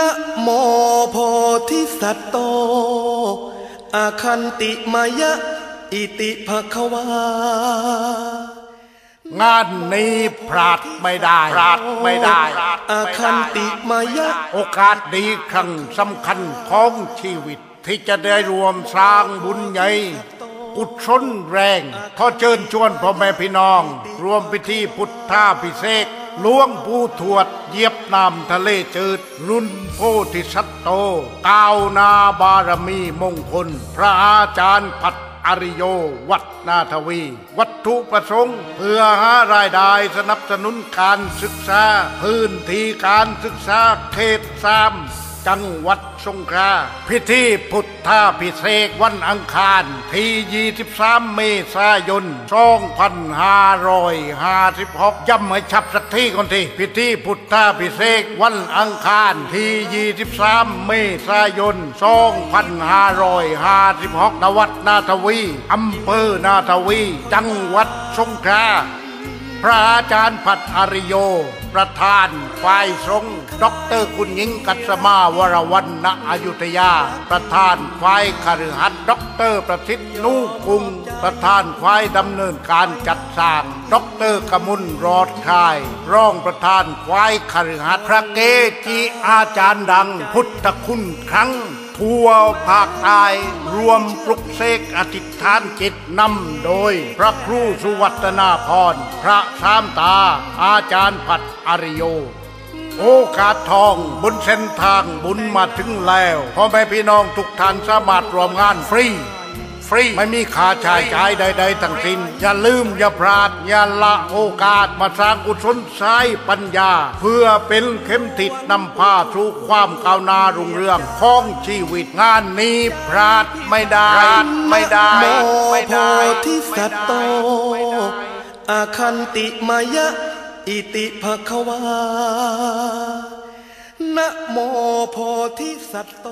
นะโมโพธิสัตว์โต อาคันติมายะ อิติภควางานนี้พลาดไม่ได้พลาดไม่ได้อาคันติมายะ โอกาสดีครั้งสำคัญของชีวิต ที่จะได้รวมสร้างบุญใหญ่กุศลแรง ขอเชิญชวนพ่อแม่พี่น้อง รวมพิธีพุทธาพิเศษก หลวงปู่ทวดเยียบน้ำทะเลจืด รุ่นโพธิสัตโตก้าวนาบารมีมงคล พระอาจารย์พัดอริโย วัดนาทวี วัตถุประสงค์ เพื่อหารายได้สนับสนุนการศึกษา พื้นที่การศึกษาเขตสาม จังหวัดสงขลาพิธีพุทธาพิเศษวันอังคาร ที่ 23 เมษายน2556ย้ำให้ชับสักที่ก่อนทีพิธีพุทธาพิเศษวันอังคารที่ 23 เมษายน2556ณวัดนาทวีอำเภอนาทวี จังหวัดสงขลา พระอาจารย์พัดอริโย ประธานฝ่ายสงฆ์ด็อกเตอร์คุณหญิงกัสมาวรวันณอยุธยา ประธานฝ่ายคฤหัสด็อกเตอร์ประสิทธิ์นูกุง ประธานฝ่ายดำเนินการจัดสร้างด็อกเตอร์กมุลรอดคายรองประธานฝ่ายคฤหัสพระเกจิอาจารย์ดังพุทธคุณครั้ง ทั่วภาคใต้รวมปลุกเสกอธิษฐานจิตนำโดย พระครูสุวัตนาพร พระสามตา อาจารย์ผัดอริโย โอกาสทองบนเส้นทางบุญมาถึงแล้วพ่อแม่พี่น้องทุกท่านสามารถรวมงานฟรี ฟรี ไม่มีค่าใช้จ่ายใด ๆ ทั้งสิ้น อย่าลืมอย่าพลาด อย่าละโอกาสมาสร้างกุศลสายปัญญา เพื่อเป็นเข็มทิศนำพาสู่ความก้าวหน้ารุ่งเรืองของชีวิตงานนี้พลาดไม่ได้พลาดไม่ได้โมไม่โพได้ธิสัตว์โตอาคันติมายะอิติภควานะโมโพธิสัตว์โต